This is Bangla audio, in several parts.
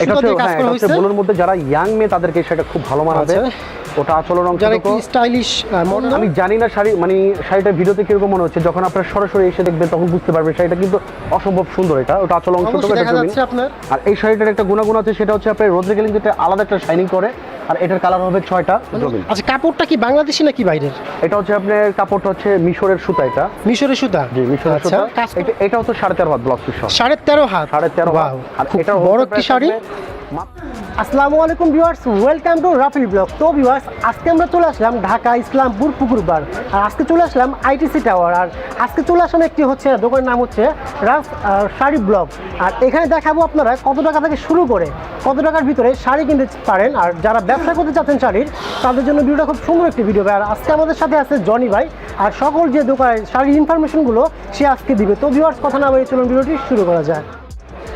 এটা হচ্ছে হ্যাঁ, মধ্যে যারা ইয়াং মেয়ে তাদেরকে সেটা খুব ভালো মানাবে আচ্ছা। ওটা আচলের অংশ স্টাইলিশ আমি জানি না শাড়ি মানে শাড়িটা ভিডিওতে কীরকম মনে হচ্ছে যখন আপনারা সরাসরি এসে দেখবেন তখন বুঝতে পারবেন শাড়িটা কিন্তু অসম্ভব সুন্দর এটা ওটা আচল অংশ অবশ্যই আপনার। আর এই শাড়িটার একটা গুণাগুণ আছে সেটা হচ্ছে আপনার রোদ্রে গেলে কিন্তু আলাদা একটা শাইনিং করে আর এটার কালার হবে ছয়টা আচ্ছা কাপড়টা কি বাংলাদেশি নাকি বাইরের? এটা হচ্ছে আপনার কাপড়টা হচ্ছে মিশরের সুতা এটা। মিশরের সুতা? জি মিশরের আচ্ছা সুতা। এটা এটা হচ্ছে সাড়ে তেরো হাত ব্লাউজ পিস সাড়ে তেরো হাত? সাড়ে তেরো হাত। আর এটার বড় একটি শাড়ি? আসসালামু আলাইকুম viewers, welcome to Rafil blog. তো ভিউয়ার্স, আজকে আমরা চলে আসলাম ঢাকা ইসলামপুর পুকুরবার। আর আজকে চলে আসলাম আইটিসি টাওয়ার। আর আজকে চলে আসলাম একটি হচ্ছে, দোকানের নাম হচ্ছে রাস শাড়ি ব্লগ। আর এখানে দেখাবো আপনারা কত টাকা থেকে শুরু করে কত টাকার ভিতরে শাড়ি কিনতে পারেন। আর যারা ব্যবসা করতে চাচ্ছেন শাড়ির, তাদের জন্য ভিডিওটা খুব সুন্দর একটি ভিডিও আর আজকে আমাদের সাথে আছে জনি ভাই। আর সকল যে দোকানের শাড়ির ইনফরমেশনগুলো সে আজকে দিবে। তো ভিউয়ার্স, কথা না বলে চলুন, ভিডিওটি শুরু করা যায়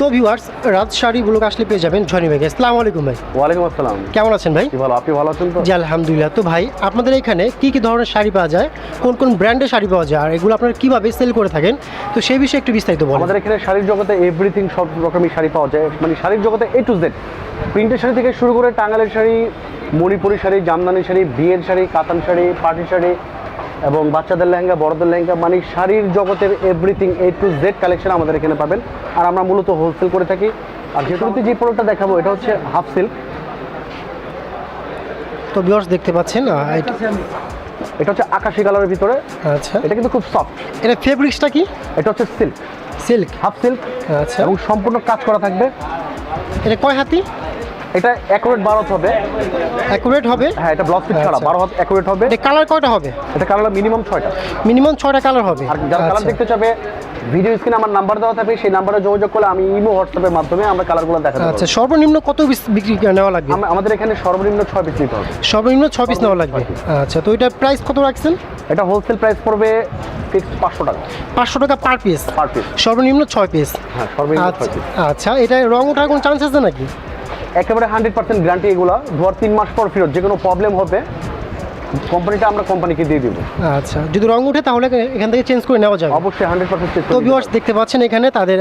তো ভিউয়ার্স রাত শাড়িগুলো আসলে পেয়ে যাবেন ঝনি ভাইকে আসসালামু আলাইকুম ভাই। ওয়ালাইকুম আসসালাম। কেমন আছেন ভাই? কি ভালো? আপনি ভালো আছেন তো? জি আলহামদুলিল্লাহ। তো ভাই আপনাদের এখানে কি কি ধরনের শাড়ি পাওয়া যায় কোন কোন ব্র্যান্ডের শাড়ি পাওয়া যায় আর এগুলো আপনারা কীভাবে সেল করে থাকেন? তো সেই বিষয়ে একটু বিস্তারিত বলুন। আমাদের এখানে শাড়ির জগতে এভরিথিং সব রকমের শাড়ি পাওয়া যায়। মানে শাড়ির জগতে এ টু জেড প্রিন্টের শাড়ি থেকে শুরু করে টাঙ্গালের শাড়ি মণিপুরি শাড়ি জামদানি শাড়ি বিয়ের শাড়ি কাতান শাড়ি পাটি শাড়ি এবং বাচ্চাদের লেহেঙ্গা বড়দের লেহেঙ্গা মানে শাড়ির জগতের everything A to Z collection আমাদের এখানে পাবেন। আর আমরা মূলত হোলসেল করে থাকি। আর যেহেতু যে প্রোডাক্টটা দেখাবো এটা হচ্ছে হাফ সিল্ক তো ভিউয়ার্স দেখতে পাচ্ছেন এটা হচ্ছে আকাশি কালারের ভিতরে। আচ্ছা। এটা কিন্তু খুব সফট এটা ফেব্রিক্সটা কি? এটা হচ্ছে সিল্ক সিল্ক হাফ সিল্ক আচ্ছা। এবং সম্পূর্ণ কাজ করা থাকবে। এটা কয় হাতি? এটা অ্যাকুরেট বারো হাত হবে। অ্যাকুরেট হবে? হ্যাঁ এটা ব্লক পিস ছাড়া আচ্ছা। বারো হাত অ্যাকুরেট হবে। এটা কালার কয়টা হবে? এটা কালার মিনিমাম ছয়টা। মিনিমাম ছয়টা কালার হবে। আর যারা কালার আচ্ছা। দেখতে চাবে ভিডিও স্ক্রিনে আমার নাম্বার দেওয়া থাকবে সেই নাম্বারে যোগাযোগ করলে আমি ইমো হোয়াটসঅ্যাপের মাধ্যমে আমরা কালারগুলো দেখাতে আচ্ছা পারব। সর্বনিম্ন কত পিস বিক্রি নেওয়া লাগবে? আমাদের এখানে সর্বনিম্ন ছয় পিস নিতে হবে। সর্বনিম্ন ছ পিস নেওয়া লাগবে। আচ্ছা তো এটা প্রাইস কত রাখছেন? এটা হোলসেল প্রাইস পড়বে ফিক্স পাঁচশো টাকা। পাঁচশো টাকা পার পিস পার পিস সর্বনিম্ন ছয় পিস হ্যাঁ সর্বনিম্ন আচ্ছা ছয় পিস আচ্ছা এটা রং ওঠার কোনো চান্স আছে নাকি? একেবারে হান্ড্রেড পার্সেন্ট গ্যারান্টি এগুলো। ধর তিন মাস পর ফেরত যে কোনো প্রবলেম হবে। কোম্পানিটা আমরা কোম্পানিকে দিয়ে দিব। আচ্ছা যদি রং উঠে তাহলে এখান থেকে চেঞ্জ করে নেওয়া যাবে। অবশ্যই হান্ড্রেড পার্সেন্ট চেঞ্জ তো ভিউয়ার্স দেখতে পাচ্ছেন এখানে তাদের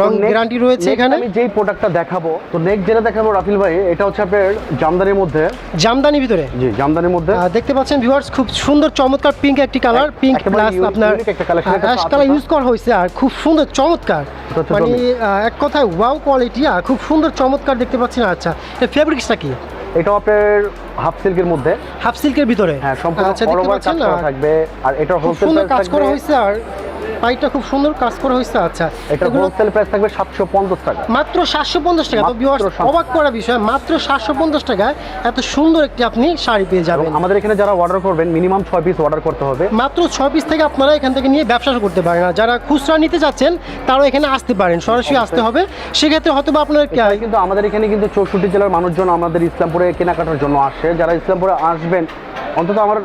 রং গ্যারান্টি রয়েছে এখানে। আমি যেই প্রোডাক্টটা দেখাবো তো নেক্সট যেটা দেখাবো রাফিল ভাই এটা হচ্ছে আপনার জামদানির মধ্যে। জামদানি ভিতরে? জি জামদানির মধ্যে। দেখতে পাচ্ছেন ভিউয়ার্স খুব সুন্দর চমৎকার পিঙ্ক একটি কালার পিঙ্ক প্লাস আপনার অ্যাশ কালার ইউজ করা হয়েছে আর খুব সুন্দর চমৎকার। মানে এক কথায় ওয়াও কোয়ালিটি আর খুব সুন্দর চমৎকার দেখতে পাচ্ছেন। আচ্ছা ফেব্রিক্সটা কি? এটাও আপনার হাফ সিল্কের মধ্যে। হাফ সিল্কের ভিতরে? হ্যাঁ সম্পূর্ণ আচ্ছা কাজ করা থাকবে। আর এটা হোলসেল কাজ করা হয়েছে আর পাইটা খুব সুন্দর কাজ করা হয়েছে আচ্ছা। এটা হোলসেল প্রাইস থাকবে সাতশো পঞ্চাশ টাকা। মাত্র সাতশো পঞ্চাশ টাকা। তো 750 অবাক করা বিষয় মাত্র সাতশো পঞ্চাশ টাকায় এত সুন্দর একটি আপনি শাড়ি পেয়ে যাবেন। আমাদের এখানে যারা অর্ডার করবেন মিনিমাম ছয় পিস অর্ডার করতে হবে। মাত্র ছ পিস থেকে আপনারা এখান থেকে নিয়ে ব্যবসা করতে পারেন। আর যারা খুচরা নিতে যাচ্ছেন তারাও এখানে আসতে পারেন। সরাসরি আসতে হবে। সেক্ষেত্রে হয়তো বা আপনার কিন্তু আমাদের এখানে কিন্তু চৌষট্টি জেলার মানুষজন আমাদের ইসলামপুরে কেনাকাটার জন্য আসে। যারা ইসলামপুরে আসবেন অন্তত আমার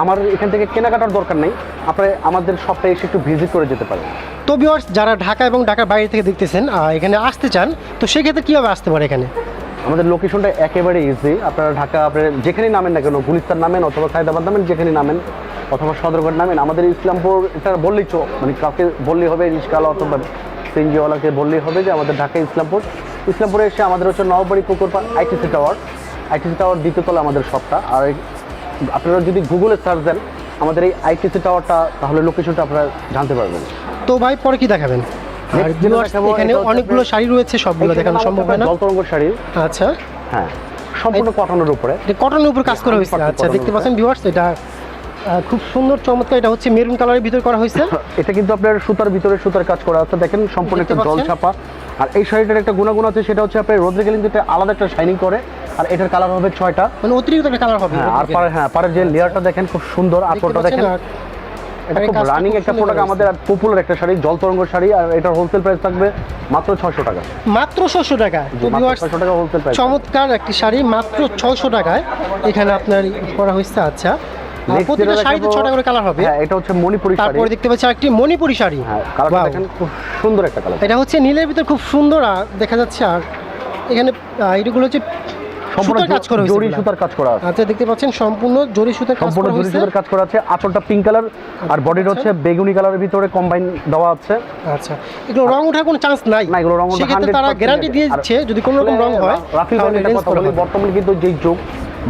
আমার এখান থেকে কেনাকাটার দরকার নেই। আপনি আমাদের শপটা এসে একটু ভিজিট করে যেতে পারেন। তো ভিউয়ার্স যারা ঢাকা এবং ঢাকার বাইরে থেকে দেখতেছেন এখানে আসতে চান তো সেক্ষেত্রে কীভাবে আসতে পারে এখানে? আমাদের লোকেশনটা একেবারে ইজি আপনারা ঢাকা আপনার যেখানেই নামেন না কেন গুলিস্তান নামেন অথবা সায়দাবাদ নামেন যেখানে নামেন অথবা সদরঘাট নামেন আমাদের ইসলামপুর এটা বললেই চো মানে কাউকে বললেই হবে রিস্কালা অথবা সিএনজিওয়ালাকে বললেই হবে যে আমাদের ঢাকা ইসলামপুর। ইসলামপুরে এসে আমাদের হচ্ছে নববাড়ি পুকুরপাড় আইটিসি টাওয়ার আইটিসি টাওয়ার দ্বিতীয়তলা আমাদের শপটা। আর আপনারা যদি গুগলে সার্চ দেন আমাদের এই আইটিসি টাওয়ারটা তাহলে লোকেশনটা আপনারা জানতে পারবেন। তো ভাই পরে কি দেখাবেন? আর এখানে অনেকগুলো শাড়ি রয়েছে সবগুলো দেখানো সম্ভব হয় না? জলতরঙ্গ শাড়ি। আচ্ছা। হ্যাঁ সম্পূর্ণ কটনের উপরে। কটনের উপর কাজ করা হয়েছে। আচ্ছা দেখতে পাচ্ছেন ভিউয়ার্স এটা খুব সুন্দর চমৎকার এটা হচ্ছে মেরুন কালারের ভিতর করা হয়েছে। এটা কিন্তু আপনার সুতার ভিতরে সুতার কাজ করা আছে। দেখেন সম্পূর্ণ একটা জল ছাপা। আর এই শাড়িটার একটা গুণাগুণ আছে সেটা হচ্ছে আপনার রোদ্রে গেলে কিন্তু আলাদা একটা শাইনিং করে। আর এটার কালার হবে ছয়টা। মানে অতিরিক্ত একটা কালার হবে। হ্যাঁ আর পারে হ্যাঁ পারের যে লেয়ারটা দেখেন খুব সুন্দর আঁচলটা দেখেন। এটা খুব রানিং একটা প্রোডাক্ট আমাদের পপুলার একটা শাড়ি জল তরঙ্গ শাড়ি আর এটার হোলসেল প্রাইস থাকবে মাত্র ছয়শো টাকা। মাত্র ছশো টাকা। তো viewers, ছয়শো টাকা হোলসেল প্রাইস চমৎকার একটি শাড়ি মাত্র ছয়শো টাকায়। এখানে আপনার করা হয়েছে আচ্ছা। প্রতিটা শাড়িতে ছটা করে কালার হবে। হ্যাঁ এটা হচ্ছে মণিপুরি শাড়ি। তারপরে দেখতে পাচ্ছি একটি মণিপুরি শাড়ি। হ্যাঁ কালারটা দেখেন খুব সুন্দর একটা কালার এটা হচ্ছে নীলের ভিতর খুব সুন্দর আর দেখা যাচ্ছে আর এখানে এগুলো হচ্ছে সম্পূর্ণ সুতার কাজ করা জরি সুতার কাজ করা আছে। আচ্ছা দেখতে পাচ্ছেন সম্পূর্ণ জরি সুতার কাজ সম্পূর্ণ জরি সুতার কাজ করা আছে। আঁচলটা পিঙ্ক কালার আর বডিটা আচ্ছা। হচ্ছে বেগুনি কালারের ভিতরে কম্বাইন দেওয়া আছে। আচ্ছা এগুলো রং ওঠার কোনো চান্স নাই। না এগুলো রং ওঠা সেক্ষেত্রে তারা গ্যারান্টি দিয়ে দিচ্ছে যদি কোনো রকম রং হয় রাফিল ভাই একটা রেঞ্জ কথা করা বলি হবে। বর্তমানে কিন্তু যেই যুগ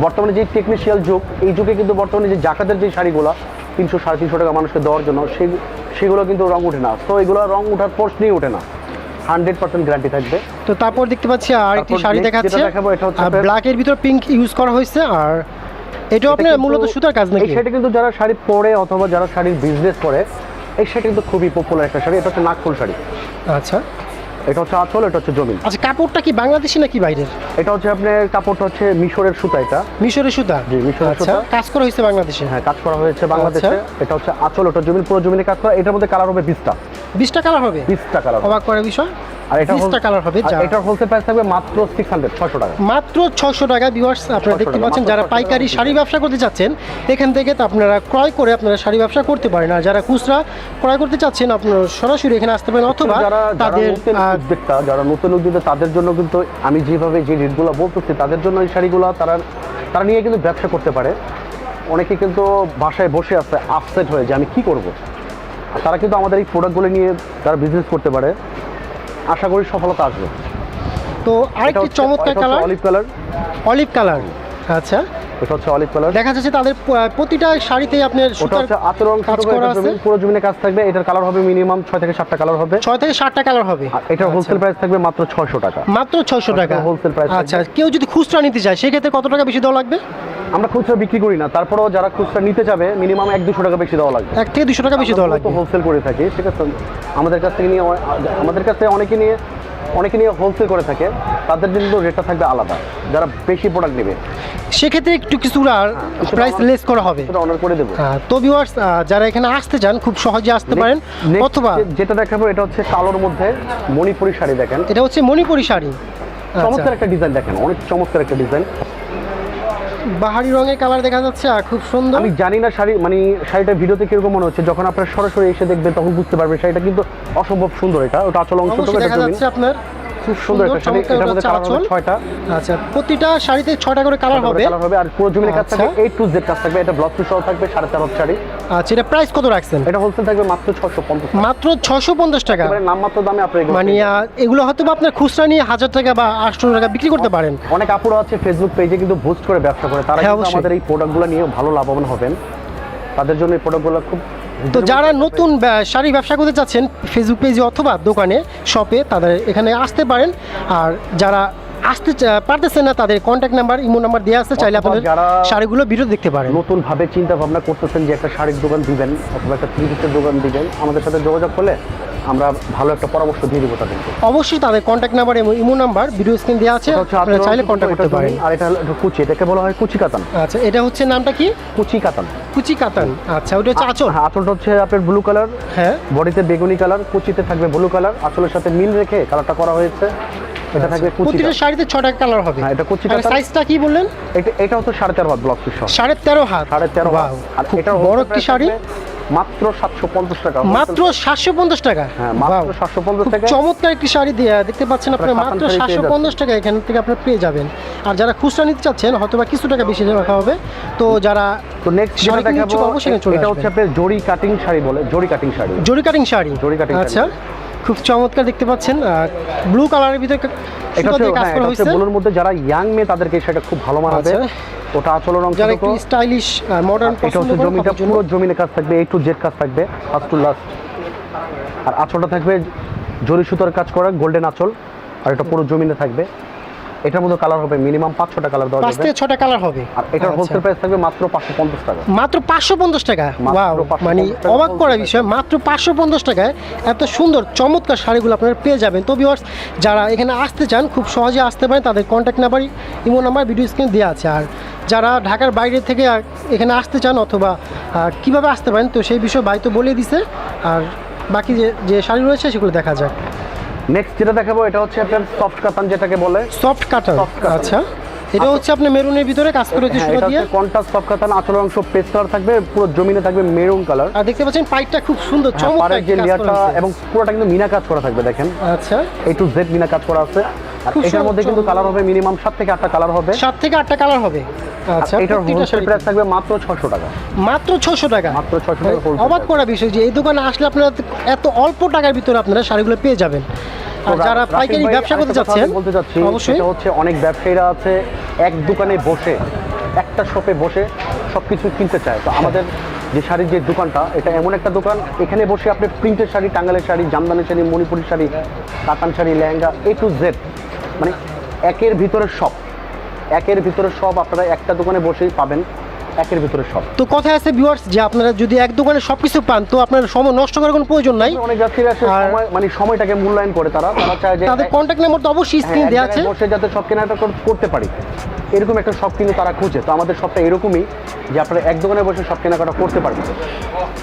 বর্তমানে যে টেকনিশিয়াল যুগ এই যুগে কিন্তু বর্তমানে যে জাকাতের যে শাড়িগুলো তিনশো সাড়ে তিনশো টাকা মানুষকে দেওয়ার জন্য সেই সেগুলো কিন্তু রং ওঠে না। তো এগুলো রং ওঠার প্রশ্নই ওঠে না। হান্ড্রেড পার্সেন্ট গ্যারান্টি থাকবে। তো তারপর দেখতে পাচ্ছি আর একটি শাড়ি দেখাচ্ছে এটা ব্ল্যাকের ভিতর পিঙ্ক ইউজ করা হয়েছে আর এটা আপনার মূলত সুতার কাজ নাকি? শাড়ি কিন্তু যারা শাড়ি পরে অথবা যারা শাড়ির বিজনেস করে এই শাড়ি কিন্তু খুবই পপুলার একটা শাড়ি এটা হচ্ছে নাগফুল শাড়ি। আচ্ছা। এটা হচ্ছে আঁচল এটা হচ্ছে জমিন। আচ্ছা কাপড়টা কি বাংলাদেশি নাকি বাইরের? এটা হচ্ছে আপনার কাপড়টা হচ্ছে মিশরের সুতা এটা। মিশরের সুতা? জি, মিশরের আচ্ছা সুতা। কাজ করা হয়েছে বাংলাদেশে? হ্যাঁ কাজ করা হয়েছে বাংলাদেশে। আচ্ছা। এটা হচ্ছে আঁচল ওটা জমিন পুরো জমিনে কাজ করা। এটার মধ্যে কালার হবে বিশটা বিশটা কালার হবে? বিশটা কালার অবাক করার বিষয়। আর এটা বিশটা কালার হবে যা। এটার হোলসেল প্রাইস থাকবে মাত্র সিক্স হান্ড্রেড ছশো টাকা। মাত্র ছশো টাকা ভিউয়ার্স আপনারা দেখতে পাচ্ছেন যারা 600 পাইকারি শাড়ি ব্যবসা করতে চাচ্ছেন এখান থেকে তো আপনারা ক্রয় করে আপনারা শাড়ি ব্যবসা করতে পারেন। আর যারা খুচরা ক্রয় করতে চাচ্ছেন আপনারা সরাসরি এখানে আসতে পারেন অথবা তাদের উদ্যোক্তা যারা নতুন উদ্যোক্তা তাদের জন্য কিন্তু আমি যেভাবে যে রেটগুলো বলতেছি তাদের জন্য এই শাড়িগুলো তারা তারা নিয়ে কিন্তু ব্যবসা করতে পারে। অনেকে কিন্তু বাসায় বসে আছে আপসেট হয়ে যে আমি কি করব? তারা কিন্তু আমাদের এই প্রোডাক্টগুলো নিয়ে তারা বিজনেস করতে পারে। আশা করি সফলতা আসবে। তো আরেকটি চমৎকার colour olive colour olive colour আচ্ছা। এটা হচ্ছে অলিভ কালার দেখা যাচ্ছে তাদের প্রতিটা শাড়িতেই আপনার ওটা সুতার হচ্ছে আতর অংশ কাজ করা আছে। পুরো জমিনে কাজ থাকবে। এটার কালার হবে মিনিমাম ছয় থেকে সাতটা কালার হবে। ছয় থেকে সাতটা কালার হবে। এটার হোলসেল প্রাইস থাকবে মাত্র ছয়শো টাকা। মাত্র ছয়শো টাকা। হোলসেল প্রাইস আচ্ছা। কেউ যদি খুচরা নিতে চায় সেক্ষেত্রে কত টাকা বেশি দেওয়া লাগবে? আমরা খুচরা বিক্রি করি না তারপরেও যারা খুচরা নিতে যাবে মিনিমাম এক দুশো টাকা বেশি দেওয়া লাগবে। এক থেকে দুশো টাকা বেশি দেওয়া লাগবে। হোলসেল করে থাকি ঠিক আছে? আমাদের কাছ থেকে নিয়ে আমাদের কাছ থেকে অনেকে নিয়ে অনেকে নিয়ে হোলসেল করে থাকে তাদের কিন্তু রেটটা থাকবে আলাদা যারা বেশি প্রোডাক্ট নেবে। সেক্ষেত্রে একটু কিছু প্রাইস লেস করা হবে। সেটা অনার করে দেবো। আহ, তো ভিউয়ার্স যারা এখানে আসতে চান খুব সহজে আসতে পারেন অথবা যেটা দেখাবো এটা হচ্ছে কালোর মধ্যে মণিপুরি শাড়ি দেখেন। এটা হচ্ছে মণিপুরি শাড়ি। আচ্ছা, চমৎকার একটা ডিজাইন দেখেন অনেক চমৎকার একটা ডিজাইন বাহারি রঙের কালার দেখা যাচ্ছে আর খুব সুন্দর। আমি জানি না শাড়ি মানে শাড়িটা ভিডিওতে কীরকম মনে হচ্ছে যখন আপনারা সরাসরি এসে দেখবেন তখন বুঝতে পারবেন শাড়িটা কিন্তু অসম্ভব সুন্দর এটা ওটা আচল অংশ দেখা যাচ্ছে আপনার। খুব সুন্দর একটা শাড়ি। এটার মধ্যে কালার হবে আচ্ছা প্রতিটা শাড়িতে করে কালার হবে। কালার হবে। আর পুরো জমিনে কাজ থাকবে আচ্ছা। টু কাজ থাকবে। এটা পিস সহ থাকবে সাড়ে চার হাত শাড়ি। আচ্ছা এটা প্রাইস কত রাখছেন? এটা হোলসেল থাকবে মাত্র ছশো পঞ্চাশ মাত্র ছশো পঞ্চাশ টাকা। এবারে নামমাত্র দামে আপনি মানে এগুলো হয়তো বা আপনার খুচরা নিয়ে হাজার টাকা বা আটশো টাকা বিক্রি করতে পারেন। অনেক আপুরা আছে ফেসবুক পেজে কিন্তু বুস্ট করে ব্যবসা করে। তারা হ্যাঁ, কিন্তু। আমাদের এই প্রোডাক্টগুলো নিয়ে ভালো লাভবান হবেন। তাদের জন্য এই প্রোডাক্টগুলো খুব তো যারা নতুন শাড়ি ব্যবসা করতে চাচ্ছেন ফেসবুক পেজে অথবা দোকানে শপে তাদের এখানে আসতে পারেন। আর যারা আসতে পারতেছেন না তাদের কন্ট্যাক্ট নাম্বার ইমো নাম্বার দেওয়া আছে চাইলে আপনাদের শাড়িগুলো ভিডিও দেখতে পারেন। নতুন ভাবে চিন্তা ভাবনা করতেছেন যে একটা শাড়ির দোকান দিবেন অথবা একটা ত্রিশের দোকান দিবেন আমাদের সাথে যোগাযোগ করলে আমরা ভালো একটা পরামর্শ দিয়ে দিব তাদেরকে। অবশ্যই তাদের কন্ট্যাক্ট নাম্বার এবং ইমো নাম্বার ভিডিও স্ক্রিন দেওয়া আছে আপনারা চাইলে কন্ট্যাক্ট করতে পারেন। আর এটা কুচি এটাকে বলা হয় কুচি কাতান আচ্ছা এটা হচ্ছে নামটা কি? কুচি কাতান কুচি কাতান আচ্ছা ওটা হচ্ছে আঁচল। হ্যাঁ আঁচলটা হচ্ছে আপনার ব্লু কালার হ্যাঁ। বডিতে বেগুনি কালার কুচিতে থাকবে ব্লু কালার আঁচলের সাথে মিল রেখে কালারটা করা হয়েছে। এটা থাকবে কুচি প্রতিটা শাড়িতে ছটা কালার হবে। হ্যাঁ, এটা কুচি কাতান। সাইজটা কি বললেন? এটা এটা হচ্ছে সাড়ে তেরো হাত ব্লক পিস সহ। সাড়ে তেরো হাত। আর এটা বড় একটি শাড়ি। মাত্র সাতশো পঞ্চাশ টাকা মাত্র সাতশো পঞ্চাশ টাকা? হ্যাঁ মাত্র Wow. সাতশো পঞ্চাশ খুব টাকা চমৎকার একটি শাড়ি দিয়ে দেখতে পাচ্ছেন আপনার মাত্র শাড়ি পেয়ে সাতশো পঞ্চাশ টাকা এখান থেকে আপনার পেয়ে যাবেন। আর যারা খুচরা নিতে চাচ্ছেন হয়তো বা কিছু টাকা বেশি রাখা হবে। তো যারা তো নেক্সট যেটা দেখাবো এটা হচ্ছে। আপনার জরি কাটিং শাড়ি বলে জরি কাটিং শাড়ি। জরি কাটিং শাড়ি। জরি কাটিং। আচ্ছা। খুব চমৎকার দেখতে পাচ্ছেন ব্লু কালারের ভিতরে এটা হচ্ছে হ্যাঁ, ব্লুর মধ্যে যারা ইয়াং মেয়ে তাদেরকে সেটা খুব ভালো মানাবে। আচ্ছা। ওটা অংশ যারা একটু স্টাইলিশ মডার্ন এটা হচ্ছে জমিটা পুরো জমিনে কাজ থাকবে এই টু জেড কাজ থাকবে ফার্স্ট টু লাস্ট আর আঁচলটা থাকবে জরি সুতার কাজ করা গোল্ডেন আঁচল। আর এটা পুরো জমিনে থাকবে। এটার মধ্যে কালার হবে মিনিমাম পাঁচ ছটা কালার দেওয়া পাঁচ থেকে ছটা কালার হবে। আর এটার আচ্ছা। হোলসেল প্রাইস থাকবে মাত্র পাঁচশো পঞ্চাশ টাকা। মাত্র পাঁচশো পঞ্চাশ টাকা? মানে অবাক করার wholesale বিষয় মাত্র পাঁচশো পঞ্চাশ টাকায় এত সুন্দর চমৎকার শাড়িগুলো আপনারা পেয়ে যাবেন। তো ভিউয়ার্স যারা এখানে আসতে চান খুব সহজে আসতে পারেন তাদের contact number imo number video screen দেওয়া আছে। আর যারা ঢাকার বাইরে থেকে এখানে আসতে চান অথবা কীভাবে আসতে পারেন তো সেই বিষয়ে ভাই তো বলে দিছে। আর বাকি যে যে শাড়ি রয়েছে সেগুলো দেখা যাক। নেক্সট যেটা দেখাবো এটা হচ্ছে আপনার সফট কাতান যেটাকে বলে সফট cotton। আচ্ছা এটা হচ্ছে আপনার মেরুনের ভিতরে কাজ করে হচ্ছে হ্যাঁ সুতা দিয়ে কাতান আঁচলের অংশ পেস্ট কালার থাকবে পুরো জমিনে থাকবে মেরুন কালার আর দেখতে পাচ্ছেন পাইপটা খুব সুন্দর চমৎকার পাড়ের যে লেয়ারটা এবং পুরোটা কিন্তু মিনা কাজ করা থাকবে দেখেন। আচ্ছা। টু জেড মিনা কাজ করা আছে। আর এটার মধ্যে কিন্তু কালার হবে মিনিমাম সাত থেকে আটটা কালার হবে। সাত থেকে আটটা কালার হবে। আচ্ছা এটার হোলসেল প্রাইস থাকবে মাত্র ছশো টাকা। মাত্র টাকা। মাত্র 600 টাকা অবাক করা বিষয় যে এই দোকানে আসলে আপনারা এত অল্প টাকার ভিতরে আপনারা শাড়িগুলো পেয়ে যাবেন। যারা পাইকারি ব্যবসা করতে চাচ্ছেন বলতে চাচ্ছি অবশ্যই। সেটা হচ্ছে অনেক ব্যবসায়ীরা আছে এক দোকানে বসে একটা শপে বসে সব কিছু কিনতে চায়। তো আমাদের যে শাড়ির যে দোকানটা এটা এমন একটা দোকান এখানে বসে আপনি প্রিন্টের sari টাঙ্গালের sari Jamdani sari Manipuri sari katan sari lehenga A to Z মানে একের ভিতরে সব। একের ভিতরে সব আপনারা একটা দোকানে বসেই পাবেন। একের ভিতরে সব। তো কথা আছে ভিউয়ার্স যে আপনারা যদি এক দোকানে সবকিছু পান তো আপনার সময় নষ্ট করার কোনো প্রয়োজন নাই। অনেক যাত্রীরা আছে সময় মানে সময়টাকে মূল্যায়ন করে তারা। তারা চায় যে তাদের কন্টাক্ট নাম্বার তো অবশ্যই স্ক্রিনে স্ক্রিন দেওয়া আছে। বসে যাতে সব কেনাকাটা করতে পারি। এরকম একটা সব কিন্তু তারা খুঁজে। তো আমাদের সবটা এরকমই যে আপনারা এক দোকানে বসে সব কেনাকাটা করতে পারবেন।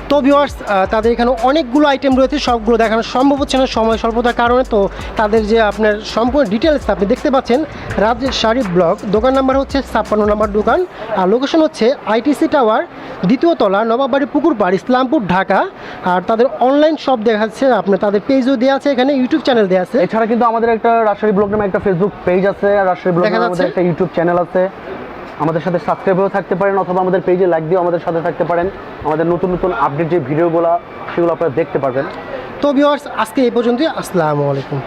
তো ভিওয়ার্স তাদের এখানে অনেকগুলো আইটেম রয়েছে সবগুলো দেখানো সম্ভব হচ্ছে না সময় স্বল্পতার কারণে। তো তাদের যে আপনার সম্পূর্ণ ডিটেলস আপনি দেখতে পাচ্ছেন রাজ্যের শাড়ি ব্লক দোকান নাম্বার হচ্ছে ছাপ্পান্ন নাম্বার দোকান আর লোকেশন হচ্ছে আইটিসি টাওয়ার দ্বিতীয় তলা নবাববাড়ি পুকুরপাড় ইসলামপুর ঢাকা। আর তাদের অনলাইন শপ দেখাচ্ছে আপনার তাদের পেজও দেওয়া আছে এখানে ইউটিউব চ্যানেল দেওয়া আছে। এছাড়া কিন্তু আমাদের একটা রাজশাহী ব্লগ নামে একটা ফেসবুক পেজ আছে আর রাজশাহী ব্লগ দেখা নামে। একটা ইউটিউব চ্যানেল আছে। আমাদের সাথে সাবস্ক্রাইবও থাকতে পারেন অথবা আমাদের পেজে লাইক দিয়েও আমাদের সাথে থাকতে পারেন। আমাদের নতুন নতুন আপডেট যে ভিডিওগুলো সেগুলো আপনারা দেখতে পারবেন। তো ভিওয়ার্স আজকে এই পর্যন্তই। আসসালামু আলাইকুম।